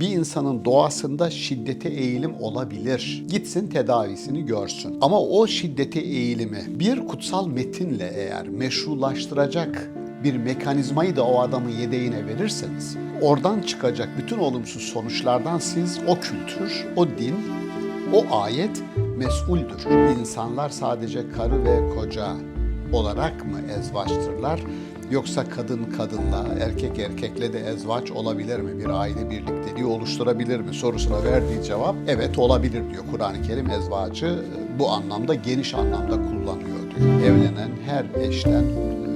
Bir insanın doğasında şiddete eğilim olabilir. Gitsin tedavisini görsün. Ama o şiddete eğilimi bir kutsal metinle eğer meşrulaştıracak bir mekanizmayı da o adamın yedeğine verirseniz oradan çıkacak bütün olumsuz sonuçlardan siz o kültür, o din, o ayet mesuldür. İnsanlar sadece karı ve koca olarak mı ezvaçtırlar? Yoksa kadın kadınla, erkek erkekle de ezvaç olabilir mi? Bir aile birlikteliği oluşturabilir mi? Sorusuna verdiği cevap evet olabilir diyor. Kur'an-ı Kerim ezvacı bu anlamda geniş anlamda kullanıyor diyor. Evlenen her eşten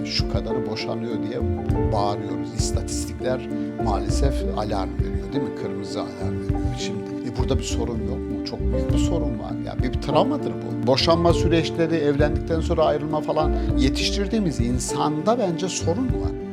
şu kadarı boşanıyor diye bağırıyoruz. İstatistikler maalesef alarm veriyor değil mi? Kırmızı alarm veriyor. Şimdi burada bir sorun yok mu? Çok büyük bir sorun var. Ya bir, bir travmadır bu. Boşanma süreçleri, evlendikten sonra ayrılma falan yetiştirdiğimiz insanda bence sorun var.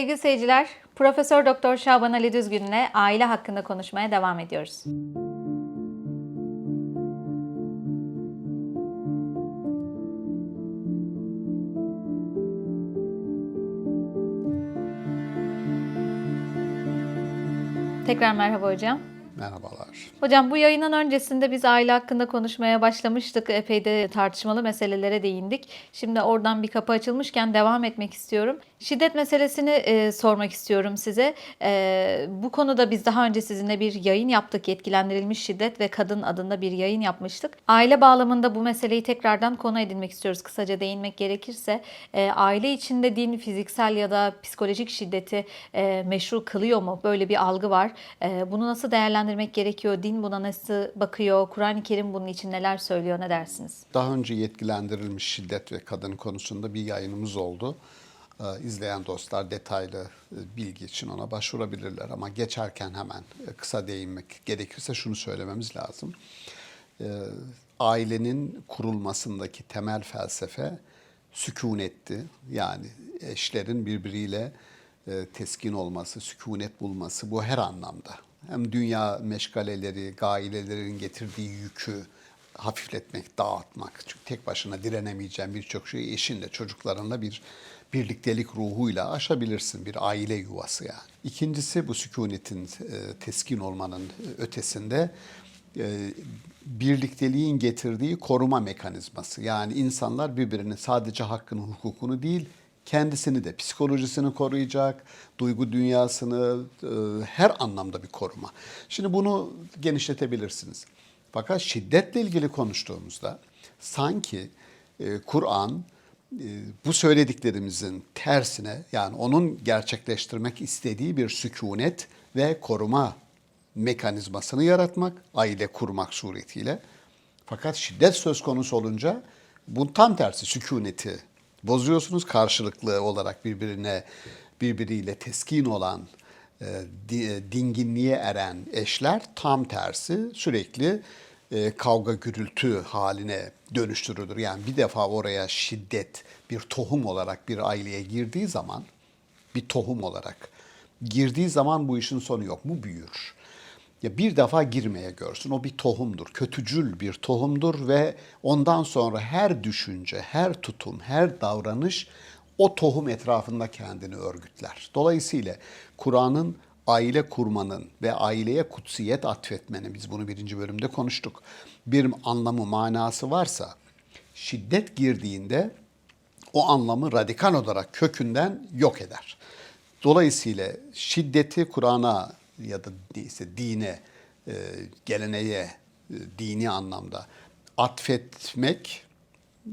Sevgili seyirciler, Profesör Doktor Şaban Ali Düzgün'le aile hakkında konuşmaya devam ediyoruz. Tekrar merhaba hocam. Merhabalar. Hocam bu yayının öncesinde biz aile hakkında konuşmaya başlamıştık. Epey de tartışmalı meselelere değindik. Şimdi oradan bir kapı açılmışken devam etmek istiyorum. Şiddet meselesini e, sormak istiyorum size. E, bu konuda biz daha önce sizinle bir yayın yaptık. Yetkilendirilmiş şiddet ve kadın adında bir yayın yapmıştık. Aile bağlamında bu meseleyi tekrardan konu edinmek istiyoruz. Kısaca değinmek gerekirse e, aile içinde din fiziksel ya da psikolojik şiddeti e, meşru kılıyor mu? Böyle bir algı var. E, bunu nasıl değerlendirmek gerekiyor? Din buna nasıl bakıyor? Kur'an-ı Kerim bunun için neler söylüyor? Ne dersiniz? Daha önce yetkilendirilmiş şiddet ve kadın konusunda bir yayınımız oldu. Ee, İzleyen dostlar detaylı e, bilgi için ona başvurabilirler ama geçerken hemen e, kısa değinmek gerekirse şunu söylememiz lazım. Ee, Ailenin kurulmasındaki temel felsefe sükunetti. Yani eşlerin birbiriyle e, teskin olması, sükunet bulması bu her anlamda. Hem dünya meşgaleleri, gailelerin getirdiği yükü hafifletmek, dağıtmak. Çünkü tek başına direnemeyeceğin birçok şeyi eşinle, çocuklarınla bir birliktelik ruhuyla aşabilirsin. Bir aile yuvası yani. İkincisi bu sükunetin, e, teskin olmanın ötesinde e, birlikteliğin getirdiği koruma mekanizması. Yani insanlar birbirinin sadece hakkını, hukukunu değil, kendisini de psikolojisini koruyacak, duygu dünyasını e, her anlamda bir koruma. Şimdi bunu genişletebilirsiniz. Fakat şiddetle ilgili konuştuğumuzda sanki e, Kur'an e, bu söylediklerimizin tersine yani onun gerçekleştirmek istediği bir sükunet ve koruma mekanizmasını yaratmak, aile kurmak suretiyle. Fakat şiddet söz konusu olunca bu tam tersi sükuneti bozuyorsunuz karşılıklı olarak birbirine birbiriyle teskin olan e, di- dinginliğe eren eşler tam tersi sürekli e, kavga gürültü haline dönüştürülür. Yani bir defa oraya şiddet bir tohum olarak bir aileye girdiği zaman bir tohum olarak girdiği zaman bu işin sonu yok. Bu büyür. Ya bir defa girmeye görsün. O bir tohumdur. Kötücül bir tohumdur ve ondan sonra her düşünce, her tutum, her davranış o tohum etrafında kendini örgütler. Dolayısıyla Kur'an'ın aile kurmanın ve aileye kutsiyet atfetmenin, biz bunu birinci bölümde konuştuk, bir anlamı, manası varsa şiddet girdiğinde o anlamı radikal olarak kökünden yok eder. Dolayısıyla şiddeti Kur'an'a ya da ise dine, e, geleneğe, e, dini anlamda atfetmek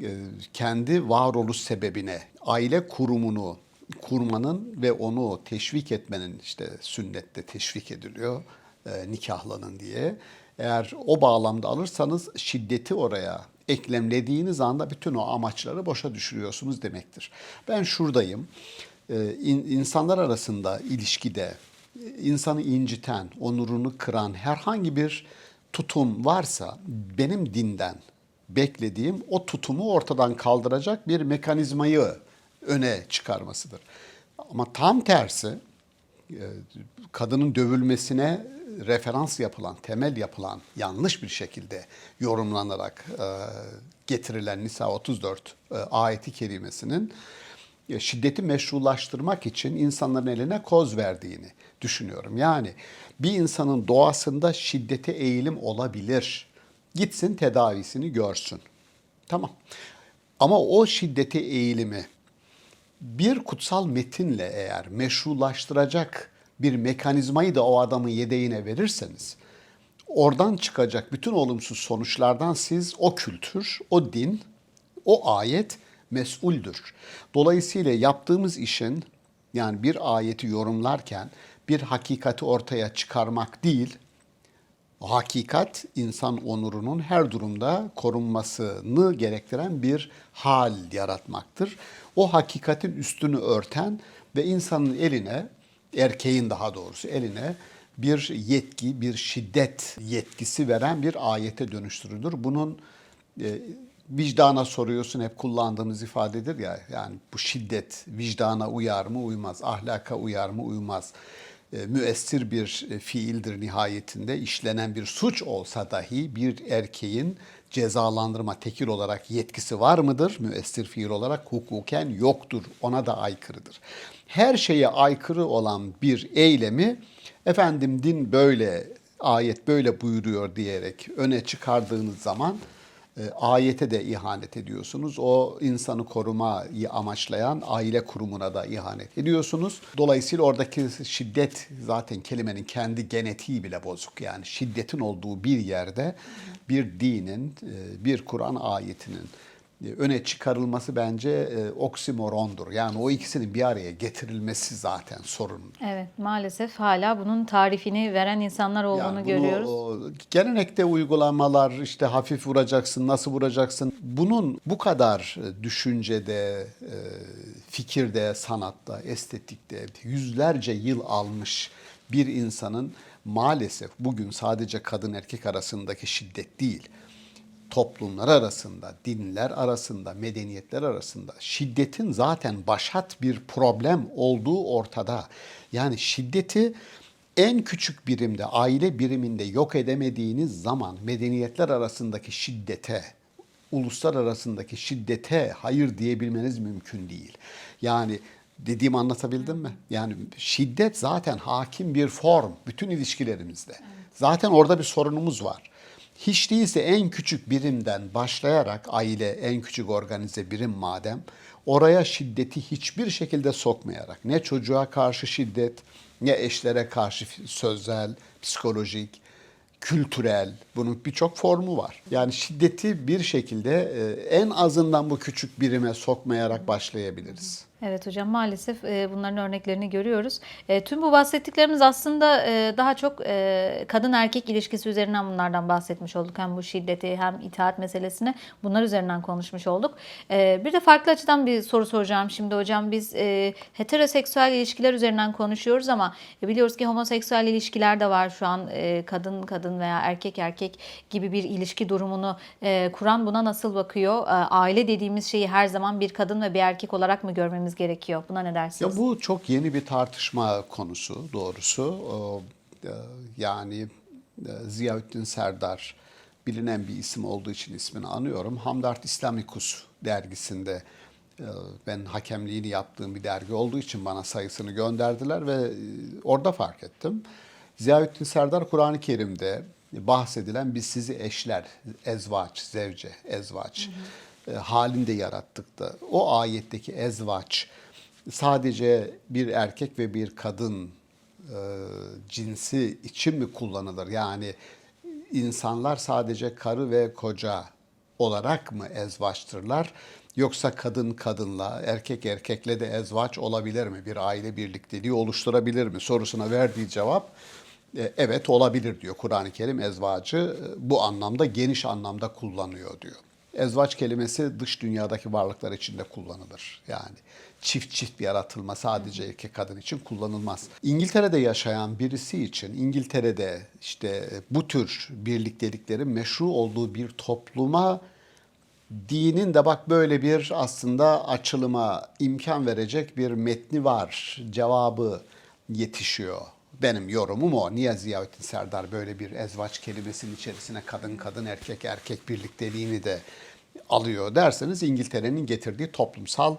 e, kendi varoluş sebebine, aile kurumunu kurmanın ve onu teşvik etmenin işte sünnette teşvik ediliyor e, nikahlanın diye. Eğer o bağlamda alırsanız şiddeti oraya eklemlediğiniz anda bütün o amaçları boşa düşürüyorsunuz demektir. Ben şuradayım. Ee, in- insanlar arasında ilişkide insanı inciten, onurunu kıran herhangi bir tutum varsa benim dinden beklediğim o tutumu ortadan kaldıracak bir mekanizmayı öne çıkarmasıdır. Ama tam tersi e, kadının dövülmesine referans yapılan, temel yapılan yanlış bir şekilde yorumlanarak e, getirilen Nisa 34 e, ayeti kerimesinin şiddeti meşrulaştırmak için insanların eline koz verdiğini düşünüyorum. Yani bir insanın doğasında şiddete eğilim olabilir. Gitsin tedavisini görsün. Tamam. Ama o şiddete eğilimi bir kutsal metinle eğer meşrulaştıracak bir mekanizmayı da o adamın yedeğine verirseniz oradan çıkacak bütün olumsuz sonuçlardan siz o kültür, o din, o ayet mesuldür. Dolayısıyla yaptığımız işin yani bir ayeti yorumlarken bir hakikati ortaya çıkarmak değil, hakikat insan onurunun her durumda korunmasını gerektiren bir hal yaratmaktır. O hakikatin üstünü örten ve insanın eline, erkeğin daha doğrusu eline bir yetki, bir şiddet yetkisi veren bir ayete dönüştürülür. Bunun e, vicdana soruyorsun hep kullandığımız ifadedir ya yani bu şiddet vicdana uyar mı uymaz, ahlaka uyar mı uymaz e, müessir bir e, fiildir nihayetinde işlenen bir suç olsa dahi bir erkeğin cezalandırma tekil olarak yetkisi var mıdır? Müessir fiil olarak hukuken yoktur. Ona da aykırıdır. Her şeye aykırı olan bir eylemi efendim din böyle, ayet böyle buyuruyor diyerek öne çıkardığınız zaman e, ayete de ihanet ediyorsunuz. O insanı korumayı amaçlayan aile kurumuna da ihanet ediyorsunuz. Dolayısıyla oradaki şiddet zaten kelimenin kendi genetiği bile bozuk. Yani şiddetin olduğu bir yerde bir dinin, e, bir Kur'an ayetinin öne çıkarılması bence e, oksimorondur. Yani o ikisinin bir araya getirilmesi zaten sorun. Evet maalesef hala bunun tarifini veren insanlar olduğunu Yani bunu, görüyoruz. o, gelenekte uygulamalar işte hafif vuracaksın, nasıl vuracaksın. Bunun bu kadar e, düşüncede, e, fikirde, sanatta, estetikte yüzlerce yıl almış bir insanın maalesef bugün sadece kadın erkek arasındaki şiddet değil, toplumlar arasında, dinler arasında, medeniyetler arasında şiddetin zaten başat bir problem olduğu ortada. Yani şiddeti en küçük birimde, aile biriminde yok edemediğiniz zaman medeniyetler arasındaki şiddete, uluslar arasındaki şiddete hayır diyebilmeniz mümkün değil. Yani dediğimi anlatabildim mi? Yani şiddet zaten hakim bir form bütün ilişkilerimizde. Zaten orada bir sorunumuz var. Hiç değilse en küçük birimden başlayarak aile en küçük organize birim madem oraya şiddeti hiçbir şekilde sokmayarak ne çocuğa karşı şiddet ne eşlere karşı sözel, psikolojik, kültürel bunun birçok formu var. Yani şiddeti bir şekilde e, en azından bu küçük birime sokmayarak başlayabiliriz. Evet hocam maalesef e, bunların örneklerini görüyoruz. E, tüm bu bahsettiklerimiz aslında e, daha çok kadın erkek ilişkisi üzerinden bunlardan bahsetmiş olduk. Hem bu şiddeti hem itaat meselesini bunlar üzerinden konuşmuş olduk. Bir de farklı açıdan bir soru soracağım şimdi hocam. Biz heteroseksüel ilişkiler üzerinden konuşuyoruz ama biliyoruz ki homoseksüel ilişkiler de var şu an. Kadın kadın veya erkek erkek gibi bir ilişki durumunu Kur'an buna nasıl bakıyor? Aile dediğimiz şeyi her zaman bir kadın ve bir erkek olarak mı görmemiz gerekiyor? Buna ne dersiniz? Ya bu çok yeni bir tartışma konusu doğrusu. E, yani e, Ziyaüddin Serdar bilinen bir isim olduğu için ismini anıyorum. Hamdart Islamicus dergisinde e, ben hakemliğini yaptığım bir dergi olduğu için bana sayısını gönderdiler ve orada fark ettim. Ziyaüddin Serdar Kur'an-ı Kerim'de bahsedilen biz sizi eşler, ezvaç, zevce, ezvaç e, halinde yarattık da o ayetteki ezvaç sadece bir erkek ve bir kadın e, cinsi için mi kullanılır? Yani insanlar sadece karı ve koca olarak mı ezvaçtırlar? Yoksa kadın kadınla, erkek erkekle de ezvaç olabilir mi? Bir aile birlikteliği oluşturabilir mi? Sorusuna verdiği cevap e, evet olabilir diyor. Kur'an-ı Kerim ezvacı e, bu anlamda geniş anlamda kullanıyor diyor. Ezvaç kelimesi dış dünyadaki varlıklar için de kullanılır. Yani çift çift bir yaratılma sadece erkek kadın için kullanılmaz. İngiltere'de yaşayan birisi için İngiltere'de işte bu tür birlikteliklerin meşru olduğu bir topluma Dinin de bak böyle bir aslında açılıma imkan verecek bir metni var. Cevabı yetişiyor. Benim yorumum o. Niye Ziyavettin Serdar böyle bir ezvaç kelimesinin içerisine kadın kadın erkek erkek birlikteliğini de alıyor derseniz İngiltere'nin getirdiği toplumsal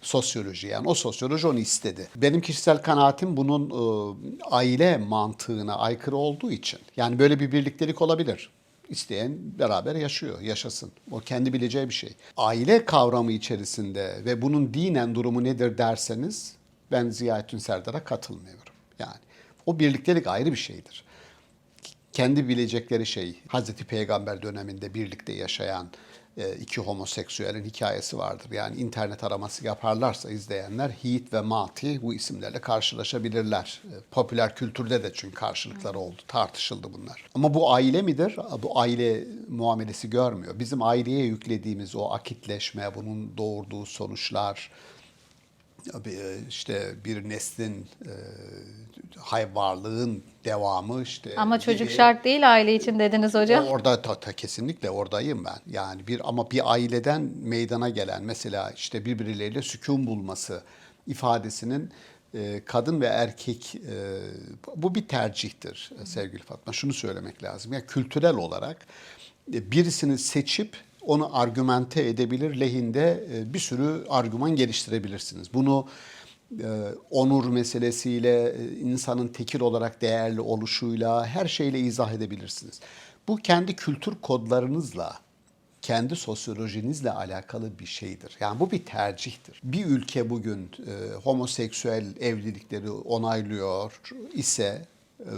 sosyoloji yani o sosyoloji onu istedi. Benim kişisel kanaatim bunun e, aile mantığına aykırı olduğu için. Yani böyle bir birliktelik olabilir. İsteyen beraber yaşıyor, yaşasın. O kendi bileceği bir şey. Aile kavramı içerisinde ve bunun dinen durumu nedir derseniz ben Ziyaettin Serdar'a katılmıyorum. Yani o birliktelik ayrı bir şeydir kendi bilecekleri şey Hazreti Peygamber döneminde birlikte yaşayan iki homoseksüelin hikayesi vardır. Yani internet araması yaparlarsa izleyenler Heath ve Mati bu isimlerle karşılaşabilirler. E, Popüler kültürde de çünkü karşılıkları oldu, tartışıldı bunlar. Ama bu aile midir? Bu aile muamelesi görmüyor. Bizim aileye yüklediğimiz o akitleşme, bunun doğurduğu sonuçlar, e, işte bir neslin e, hay varlığın devamı işte Ama çocuk gibi. şart değil aile için dediniz hocam. Orada ta, ta- kesinlikle oradayım ben. Yani bir ama bir aileden meydana gelen mesela işte birbirleriyle sükun bulması ifadesinin e, kadın ve erkek e, bu bir tercihtir e, sevgili Fatma. Şunu söylemek lazım. Ya kültürel olarak e, birisini seçip onu argümente edebilir lehinde e, bir sürü argüman geliştirebilirsiniz. Bunu e, onur meselesiyle, e, insanın tekil olarak değerli oluşuyla, her şeyle izah edebilirsiniz. Bu kendi kültür kodlarınızla, kendi sosyolojinizle alakalı bir şeydir. Yani bu bir tercihtir. Bir ülke bugün e, homoseksüel evlilikleri onaylıyor ise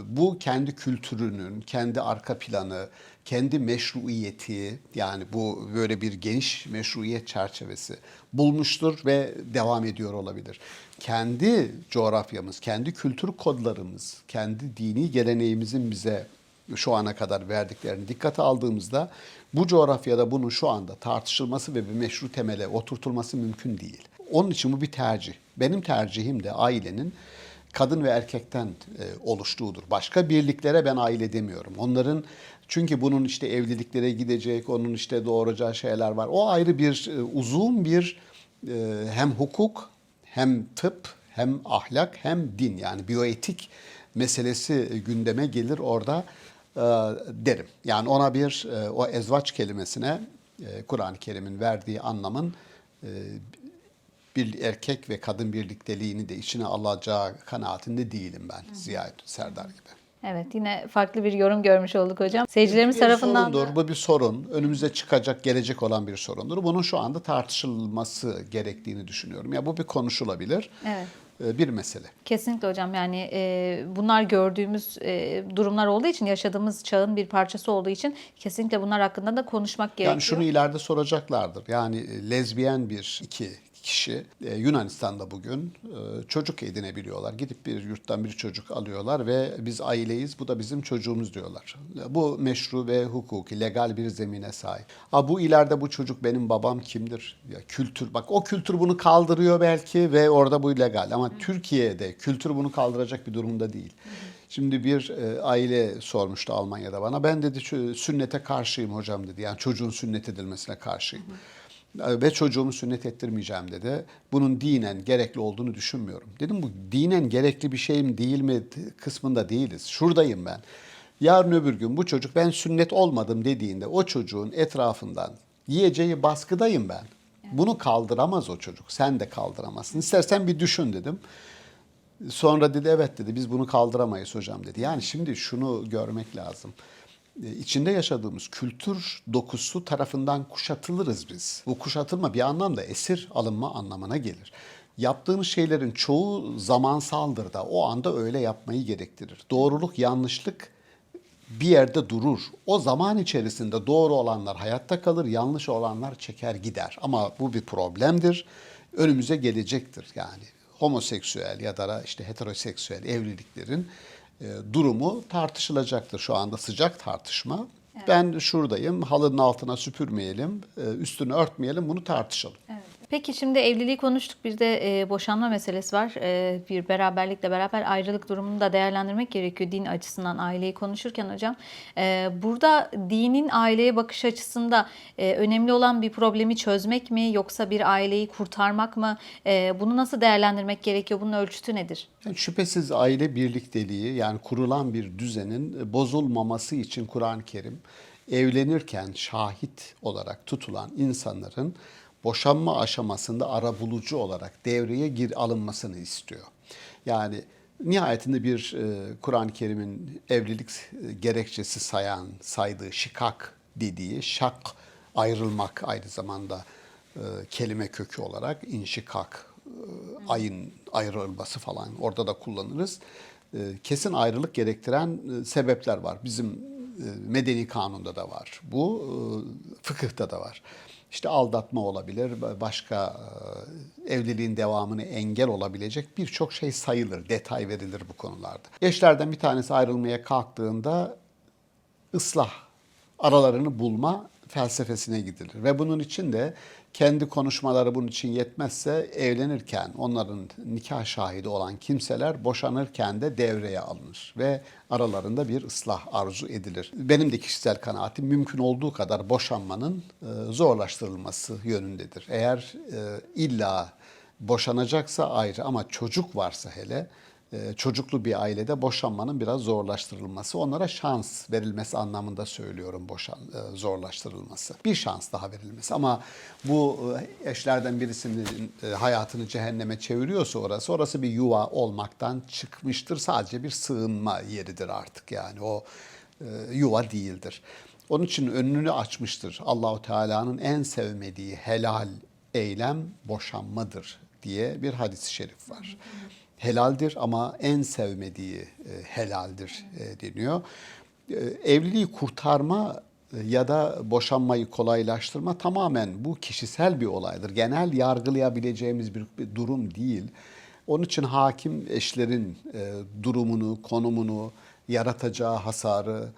bu kendi kültürünün, kendi arka planı, kendi meşruiyeti yani bu böyle bir geniş meşruiyet çerçevesi bulmuştur ve devam ediyor olabilir. Kendi coğrafyamız, kendi kültür kodlarımız, kendi dini geleneğimizin bize şu ana kadar verdiklerini dikkate aldığımızda bu coğrafyada bunun şu anda tartışılması ve bir meşru temele oturtulması mümkün değil. Onun için bu bir tercih. Benim tercihim de ailenin kadın ve erkekten e, oluştuğudur. Başka birliklere ben aile demiyorum. Onların çünkü bunun işte evliliklere gidecek, onun işte doğuracağı şeyler var. O ayrı bir e, uzun bir e, hem hukuk hem tıp hem ahlak hem din yani biyoetik meselesi gündeme gelir orada derim. Yani ona bir o ezvaç kelimesine Kur'an-ı Kerim'in verdiği anlamın bir erkek ve kadın birlikteliğini de içine alacağı kanaatinde değilim ben Ziya Serdar gibi. Evet yine farklı bir yorum görmüş olduk hocam. Seyircilerimiz bir tarafından sorundur. da- Bu bir sorun. Önümüze çıkacak, gelecek olan bir sorundur. Bunun şu anda tartışılması gerektiğini düşünüyorum. Ya bu bir konuşulabilir. Evet. e, Bir mesele. Kesinlikle hocam yani e, bunlar gördüğümüz e, durumlar olduğu için yaşadığımız çağın bir parçası olduğu için kesinlikle bunlar hakkında da konuşmak gerekiyor. Yani şunu ileride soracaklardır. Yani e, lezbiyen bir iki kişi e, Yunanistan'da bugün e, çocuk edinebiliyorlar. Gidip bir yurttan bir çocuk alıyorlar ve biz aileyiz bu da bizim çocuğumuz diyorlar. Bu meşru ve hukuki legal bir zemine sahip. Ha, bu ileride bu çocuk benim babam kimdir? Ya kültür bak o kültür bunu kaldırıyor belki ve orada bu legal ama Türkiye'de kültür bunu kaldıracak bir durumda değil. Şimdi bir e, aile sormuştu Almanya'da bana. Ben dedi "şu sünnete karşıyım hocam dedi. Yani çocuğun sünnet edilmesine karşıyım. Ve çocuğumu sünnet ettirmeyeceğim dedi. Bunun dinen gerekli olduğunu düşünmüyorum. Dedim bu dinen gerekli bir şey mi değil mi kısmında değiliz. Şuradayım ben. Yarın öbür gün bu çocuk ben sünnet olmadım dediğinde o çocuğun etrafından yiyeceği baskıdayım ben. Bunu kaldıramaz o çocuk. Sen de kaldıramazsın. İstersen bir düşün dedim. Sonra dedi evet dedi biz bunu kaldıramayız hocam dedi. Yani şimdi şunu görmek lazım. E, İçinde yaşadığımız kültür dokusu tarafından kuşatılırız biz. Bu kuşatılma bir anlamda esir alınma anlamına gelir. Yaptığınız şeylerin çoğu zamansaldır da o anda öyle yapmayı gerektirir. Doğruluk, yanlışlık bir yerde durur. O zaman içerisinde doğru olanlar hayatta kalır, yanlış olanlar çeker gider. Ama bu bir problemdir. Önümüze gelecektir yani. Homoseksüel ya da işte heteroseksüel evliliklerin durumu tartışılacaktır. Şu anda sıcak tartışma. Ben şuradayım. Halının altına süpürmeyelim, e, üstünü örtmeyelim, bunu tartışalım. Evet. Peki şimdi evliliği konuştuk. Bir de e, boşanma meselesi var. E, bir beraberlikle beraber ayrılık durumunu da değerlendirmek gerekiyor din açısından aileyi konuşurken hocam. E, burada dinin aileye bakış açısında e, önemli olan bir problemi çözmek mi yoksa bir aileyi kurtarmak mı? E, bunu nasıl değerlendirmek gerekiyor? Bunun ölçütü nedir? Yani şüphesiz aile birlikteliği yani kurulan bir düzenin bozulmaması için Kur'an-ı Kerim evlenirken şahit olarak tutulan insanların boşanma aşamasında arabulucu olarak devreye gir alınmasını istiyor. Yani nihayetinde bir e, Kur'an-ı Kerim'in evlilik e, gerekçesi sayan, saydığı şikak dediği şak ayrılmak aynı zamanda e, kelime kökü olarak inşikak e, ayın ayrılması falan orada da kullanırız. E, Kesin ayrılık gerektiren e, sebepler var. Bizim e, medeni kanunda da var. Bu e, fıkıhta da var. İşte aldatma olabilir, başka e, evliliğin devamını engel olabilecek birçok şey sayılır, detay verilir bu konularda. Eşlerden bir tanesi ayrılmaya kalktığında ıslah, aralarını bulma felsefesine gidilir. Ve bunun için de kendi konuşmaları bunun için yetmezse evlenirken onların nikah şahidi olan kimseler boşanırken de devreye alınır ve aralarında bir ıslah arzu edilir. Benim de kişisel kanaatim mümkün olduğu kadar boşanmanın e, zorlaştırılması yönündedir. Eğer e, illa boşanacaksa ayrı ama çocuk varsa hele çocuklu bir ailede boşanmanın biraz zorlaştırılması, onlara şans verilmesi anlamında söylüyorum boşan e, zorlaştırılması. Bir şans daha verilmesi ama bu e, eşlerden birisinin e, hayatını cehenneme çeviriyorsa orası, orası bir yuva olmaktan çıkmıştır. Sadece bir sığınma yeridir artık yani o e, yuva değildir. Onun için önünü açmıştır. Allahu Teala'nın en sevmediği helal eylem boşanmadır diye bir hadis-i şerif var helaldir ama en sevmediği e, helaldir e, deniyor. E, evliliği kurtarma ya da boşanmayı kolaylaştırma tamamen bu kişisel bir olaydır. Genel yargılayabileceğimiz bir, durum değil. Onun için hakim eşlerin durumunu, konumunu, yaratacağı hasarı,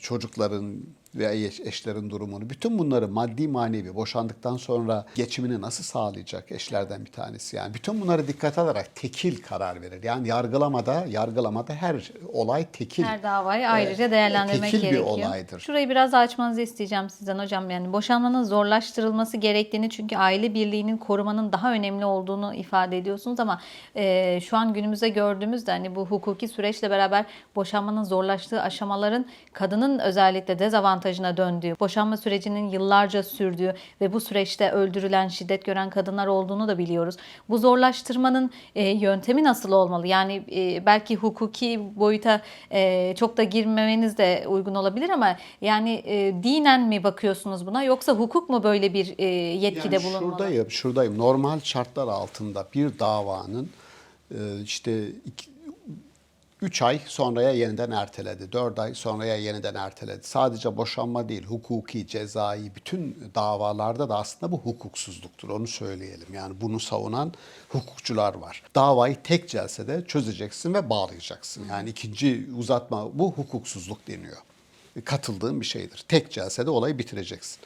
çocukların veya eş- eşlerin durumunu, bütün bunları maddi manevi boşandıktan sonra geçimini nasıl sağlayacak eşlerden bir tanesi yani. Bütün bunları dikkat alarak tekil karar verir. Yani yargılamada, yargılamada her olay tekil. Her davayı ayrıca değerlendirmek tekil bir gerekiyor. olaydır. Şurayı biraz açmanızı isteyeceğim sizden hocam. Yani boşanmanın zorlaştırılması gerektiğini çünkü aile birliğinin korumanın daha önemli olduğunu ifade ediyorsunuz ama e, şu an günümüzde gördüğümüzde hani bu hukuki süreçle beraber boşanmanın zorlaştığı aşamaların kadının özellikle dezavantajına döndüğü, boşanma sürecinin yıllarca sürdüğü ve bu süreçte öldürülen, şiddet gören kadınlar olduğunu da biliyoruz. Bu zorlaştırmanın e, yöntemi nasıl olmalı? Yani e, belki hukuki boyuta e, çok da girmemeniz de uygun olabilir ama yani e, dinen mi bakıyorsunuz buna yoksa hukuk mu böyle bir e, yetkide Yani bulunmalı? şuradayım, şuradayım. Normal şartlar altında bir davanın e, işte 3 ay sonraya yeniden erteledi, 4 ay sonraya yeniden erteledi. Sadece boşanma değil, hukuki, cezai bütün davalarda da aslında bu hukuksuzluktur. Onu söyleyelim. Yani bunu savunan hukukçular var. Davayı tek celsede çözeceksin ve bağlayacaksın. Yani ikinci uzatma bu hukuksuzluk deniyor. Katıldığın bir şeydir. Tek celsede olayı bitireceksin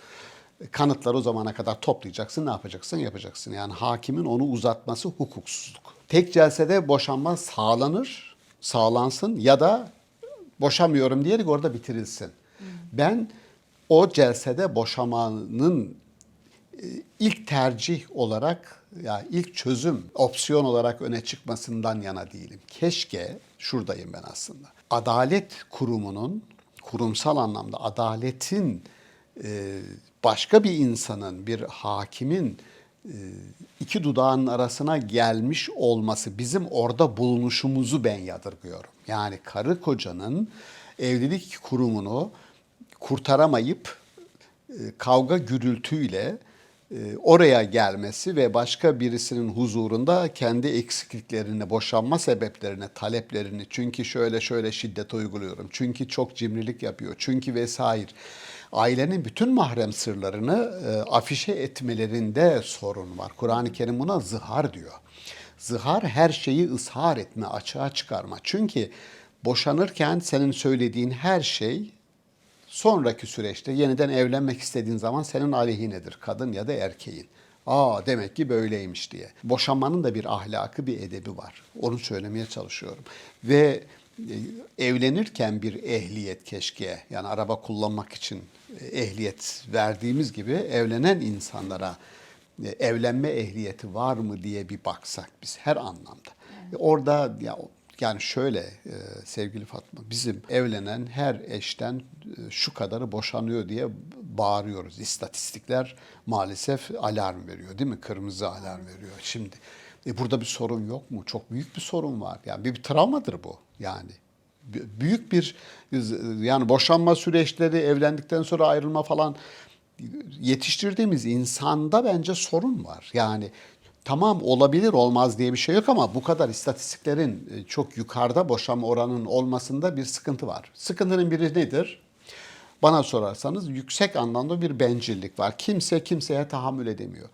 kanıtları o zamana kadar toplayacaksın, ne yapacaksın, yapacaksın. Yani hakimin onu uzatması hukuksuzluk. Tek celsede boşanma sağlanır, sağlansın ya da boşamıyorum diyerek orada bitirilsin. Ben o celsede boşamanın e, ilk tercih olarak ya ilk çözüm opsiyon olarak öne çıkmasından yana değilim. Keşke şuradayım ben aslında. Adalet kurumunun kurumsal anlamda adaletin e, başka bir insanın, bir hakimin iki dudağın arasına gelmiş olması bizim orada bulunuşumuzu ben yadırgıyorum. Yani karı kocanın evlilik kurumunu kurtaramayıp e, kavga gürültüyle e, oraya gelmesi ve başka birisinin huzurunda kendi eksikliklerini, boşanma sebeplerini, taleplerini, çünkü şöyle şöyle şiddet uyguluyorum, çünkü çok cimrilik yapıyor, çünkü vesaire ailenin bütün mahrem sırlarını e, afişe etmelerinde sorun var. Kur'an-ı Kerim buna zihar diyor. Zihar her şeyi ızhar etme, açığa çıkarma. Çünkü boşanırken senin söylediğin her şey sonraki süreçte yeniden evlenmek istediğin zaman senin aleyhinedir. Kadın ya da erkeğin. Aa demek ki böyleymiş diye. Boşanmanın da bir ahlakı, bir edebi var. Onu söylemeye çalışıyorum. Ve e, evlenirken bir ehliyet keşke yani araba kullanmak için e, ehliyet verdiğimiz gibi evlenen insanlara e, evlenme ehliyeti var mı diye bir baksak biz her anlamda. E, Orada ya yani şöyle e, sevgili Fatma bizim evlenen her eşten e, şu kadarı boşanıyor diye bağırıyoruz. İstatistikler maalesef alarm veriyor değil mi? Kırmızı alarm veriyor. Şimdi e, burada bir sorun yok mu? Çok büyük bir sorun var. Yani bir, bir travmadır bu yani. Büyük bir yani boşanma süreçleri, evlendikten sonra ayrılma falan yetiştirdiğimiz insanda bence sorun var. Yani tamam olabilir olmaz diye bir şey yok ama bu kadar istatistiklerin e, çok yukarıda boşanma oranının olmasında bir sıkıntı var. Sıkıntının biri nedir? Bana sorarsanız yüksek anlamda bir bencillik var. Kimse kimseye tahammül edemiyor.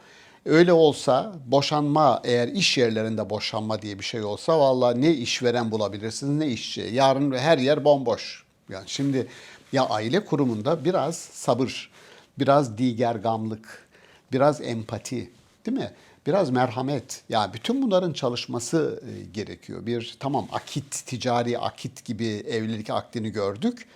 Öyle olsa boşanma eğer iş yerlerinde boşanma diye bir şey olsa vallahi ne işveren bulabilirsiniz ne işçi. Yarın her yer bomboş. Yani şimdi ya aile kurumunda biraz sabır, biraz digergamlık, biraz empati değil mi? Biraz merhamet. Yani bütün bunların çalışması e, gerekiyor. Bir tamam akit, ticari akit gibi evlilik akdini gördük.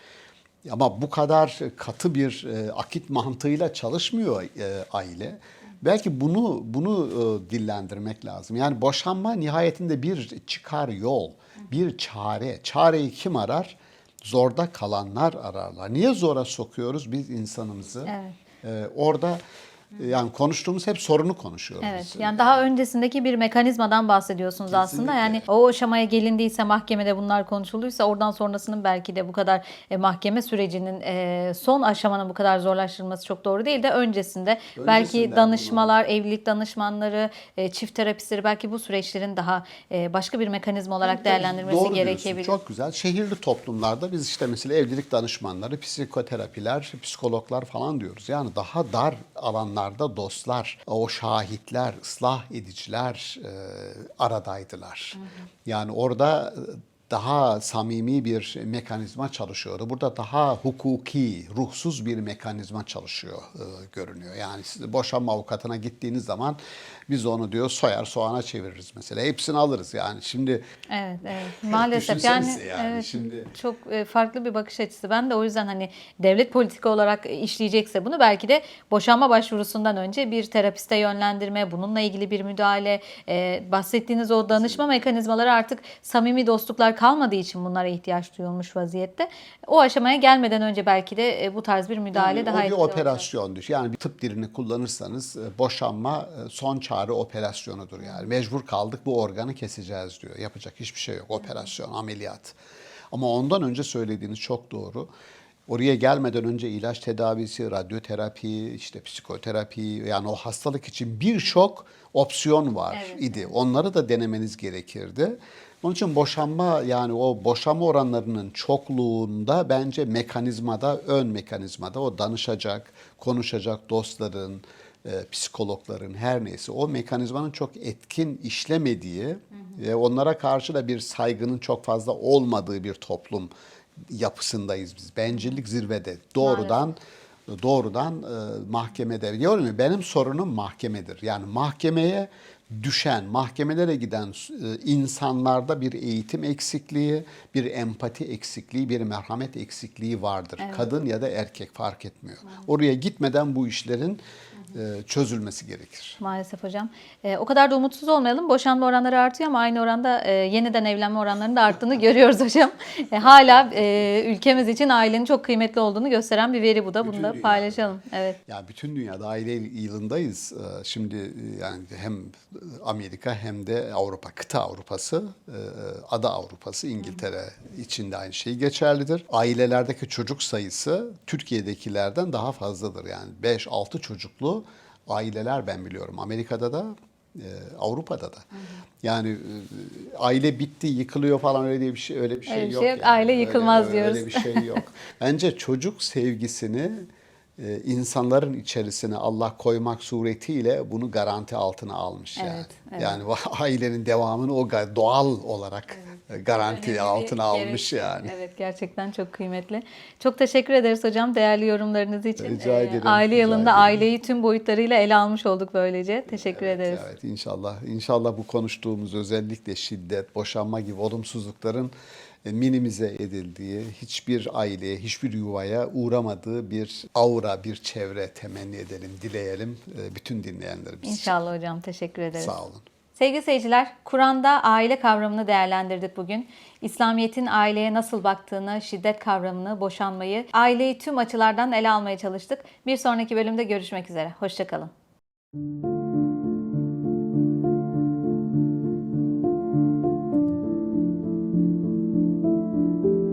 Ama bu kadar katı bir e, akit mantığıyla çalışmıyor e, aile. Belki bunu bunu dillendirmek lazım. Yani boşanma nihayetinde bir çıkar yol, bir çare. Çareyi kim arar? Zorda kalanlar ararlar. Niye zora sokuyoruz biz insanımızı? Evet. Orada yani konuştuğumuz hep sorunu konuşuyoruz. Evet. Yani daha öncesindeki bir mekanizmadan bahsediyorsunuz aslında. Kesinlikle. Yani o aşamaya gelindiyse mahkemede bunlar konuşulduysa oradan sonrasının belki de bu kadar e, mahkeme sürecinin e, son aşamanın bu kadar zorlaştırılması çok doğru değil de öncesinde, belki Öncesinden danışmalar, evlilik danışmanları, e, çift terapistleri belki bu süreçlerin daha e, başka bir mekanizma olarak değerlendirmesi Doğru diyorsun, gerekebilir. Çok güzel. Şehirli toplumlarda biz işte mesela evlilik danışmanları, psikoterapiler, psikologlar falan diyoruz. Yani daha dar alanlarda dostlar, o şahitler, ıslah ediciler e, aradaydılar. Yani orada daha samimi bir mekanizma çalışıyordu. Burada daha hukuki, ruhsuz bir mekanizma çalışıyor e, görünüyor. Yani siz boşanma avukatına gittiğiniz zaman biz onu diyor soyar soğana çeviririz mesela. Hepsini alırız yani. Şimdi Evet, evet. Maalesef yani, Düşünsenize yani evet, şimdi. çok e, farklı bir bakış açısı. Ben de o yüzden hani devlet politika olarak işleyecekse bunu belki de boşanma başvurusundan önce bir terapiste yönlendirme, bununla ilgili bir müdahale, e, bahsettiğiniz o danışma mekanizmaları artık samimi dostluklar kalmadığı için bunlara ihtiyaç duyulmuş vaziyette. O aşamaya gelmeden önce belki de e, bu tarz bir müdahale Yani daha o bir etkili olacak. Yani bir tıp dilini kullanırsanız e, boşanma e, son çare operasyonudur yani. Mecbur kaldık bu organı keseceğiz diyor. Yapacak hiçbir şey yok. Operasyon, ameliyat. Ama ondan önce söylediğiniz çok doğru. Oraya gelmeden önce ilaç tedavisi, radyoterapi, işte psikoterapi yani o hastalık için birçok opsiyon var Evet, idi. Onları da denemeniz gerekirdi. Onun için boşanma yani o boşanma oranlarının çokluğunda bence mekanizmada, ön mekanizmada o danışacak, konuşacak dostların, e, psikologların her neyse o mekanizmanın çok etkin işlemediği ve onlara karşı da bir saygının çok fazla olmadığı bir toplum yapısındayız biz. Bencillik zirvede. Doğrudan doğrudan e, mahkemede. Diyorum ya benim sorunum mahkemedir. Yani mahkemeye düşen, mahkemelere giden e, insanlarda bir eğitim eksikliği, bir empati eksikliği, bir merhamet eksikliği vardır. Kadın ya da erkek fark etmiyor. Oraya gitmeden bu işlerin çözülmesi gerekir. Maalesef hocam. Ee, o kadar da umutsuz olmayalım. Boşanma oranları artıyor ama aynı oranda e, yeniden evlenme oranlarının da arttığını görüyoruz hocam. E, hala e, ülkemiz için ailenin çok kıymetli olduğunu gösteren bir veri bu da. Bunu Bütün da dünyada. paylaşalım. Evet. Ya bütün dünyada aile yılındayız. Şimdi e, yani hem Amerika hem de Avrupa, kıta Avrupası, e, ada Avrupası, İngiltere için de aynı şey geçerlidir. Ailelerdeki çocuk sayısı Türkiye'dekilerden daha fazladır. Yani 5-6 çocuklu aileler ben biliyorum. Amerika'da da e, Avrupa'da da. Yani e, aile bitti, yıkılıyor falan öyle diye bir şey öyle bir şey Öyle yok. şey yok. yani. Aile yıkılmaz öyle, diyoruz. Öyle bir şey yok. Bence çocuk sevgisini e, insanların içerisine Allah koymak suretiyle bunu garanti altına almış yani. Evet, evet. Yani ailenin devamını o doğal olarak e, garanti Önemli altına almış evet, yani. Evet gerçekten çok kıymetli. Çok teşekkür ederiz hocam değerli yorumlarınız için. Rica Ee, ederim, Aile rica yılında ederim. aileyi tüm boyutlarıyla ele almış olduk böylece. Teşekkür ederiz. Evet inşallah inşallah bu konuştuğumuz özellikle şiddet, boşanma gibi olumsuzlukların e, minimize edildiği, hiçbir aileye, hiçbir yuvaya uğramadığı bir aura, bir çevre temenni edelim, dileyelim e, bütün dinleyenlerimiz. İnşallah hocam teşekkür ederiz. Sağ olun. Sevgili seyirciler, Kur'an'da aile kavramını değerlendirdik bugün. İslamiyet'in aileye nasıl baktığını, şiddet kavramını, boşanmayı, aileyi tüm açılardan ele almaya çalıştık. Bir sonraki bölümde görüşmek üzere. Hoşçakalın.